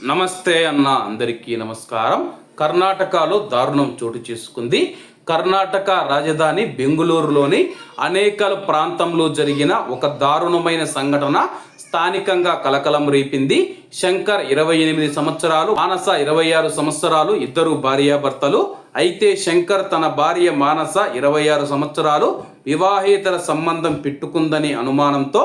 నమస్తే అన్న అందరికీ నమస్కారం. కర్ణాటకలో దారుణం చోటు చేసుకుంది. కర్ణాటక రాజధాని బెంగుళూరులోని అనేక ప్రాంతంలో జరిగిన ఒక దారుణమైన సంఘటన స్థానికంగా కలకలం రేపింది. శంకర్ ఇరవై ఎనిమిది సంవత్సరాలు మానస ఇరవై ఆరు సంవత్సరాలు ఇద్దరు భార్యాభర్తలు. అయితే శంకర్ తన భార్య మానస ఇరవై ఆరు సంవత్సరాలు వివాహేతర సంబంధం పెట్టుకుందని అనుమానంతో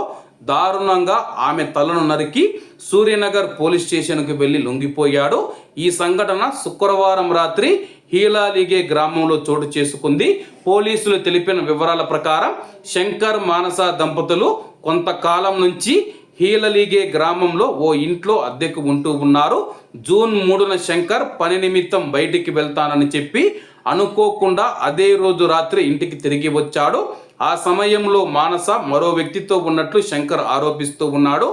దారుణంగా ఆమె తలను నరికి సూర్యనగర్ పోలీస్ స్టేషన్కు వెళ్ళి లొంగిపోయాడు. ఈ సంఘటన శుక్రవారం రాత్రి హీలాలిగే గ్రామంలో చోటు చేసుకుంది. పోలీసులు తెలిపిన వివరాల ప్రకారం శంకర్ మానస దంపతులు కొంతకాలం నుంచి హీలలిగే గ్రామంలో ఓ ఇంట్లో అద్దెకు ఉంటూ ఉన్నారు. జూన్ మూడున శంకర్ పని నిమిత్తం బయటికి వెళ్తానని చెప్పి అనుకోకుండా అదే రోజు రాత్రి ఇంటికి తిరిగి వచ్చాడు. ఆ సమయంలో మానస మరో వ్యక్తితో ఉన్నట్లు శంకర్ ఆరోపిస్తూ ఉన్నాడు.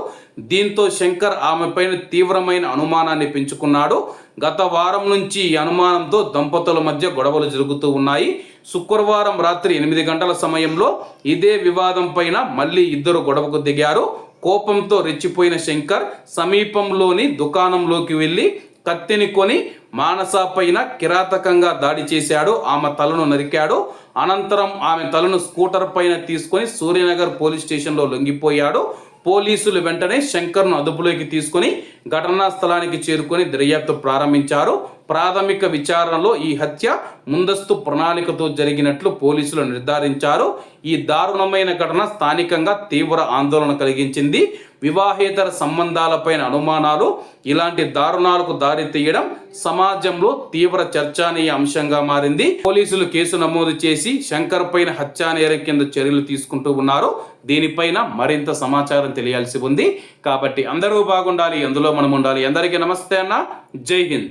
దీంతో శంకర్ ఆమెపైన తీవ్రమైన అనుమానాన్ని పెంచుకున్నాడు. గత వారం నుంచి ఈ అనుమానంతో దంపతుల మధ్య గొడవలు జరుగుతూ ఉన్నాయి. శుక్రవారం రాత్రి ఎనిమిది గంటల సమయంలో ఇదే వివాదం పైన మళ్ళీ ఇద్దరు గొడవకు దిగారు. కోపంతో రెచ్చిపోయిన శంకర్ సమీపంలోని దుకాణంలోకి వెళ్ళి కత్తిని కొని మానస పైన కిరాతకంగా దాడి చేశాడు. ఆమె తలను నరికాడు. అనంతరం ఆమె తలను స్కూటర్ పైన తీసుకొని సూర్యనగర్ పోలీస్ స్టేషన్లో లొంగిపోయాడు. పోలీసులు వెంటనే శంకర్ను అదుపులోకి తీసుకొని ఘటనా స్థలానికి చేరుకొని దర్యాప్తు ప్రారంభించారు. ప్రాథమిక విచారణలో ఈ హత్య ముందస్తు ప్రణాళికతో జరిగినట్లు పోలీసులు నిర్ధారించారు. ఈ దారుణమైన ఘటన స్థానికంగా తీవ్ర ఆందోళన కలిగించింది. వివాహేతర సంబంధాలపైన అనుమానాలు ఇలాంటి దారుణాలకు దారి తీయడం సమాజంలో తీవ్ర చర్చానీయ అంశంగా మారింది. పోలీసులు కేసు నమోదు చేసి శంకర్ పైన హత్యానేరం కింద చర్యలు తీసుకుంటూ ఉన్నారు. దీనిపైన మరింత సమాచారం తెలియాల్సి ఉంది. కాబట్టి అందరూ బాగుండాలి అందులో మనం ఉండాలి. అందరికీ నమస్తే అన్న. జై హింద్.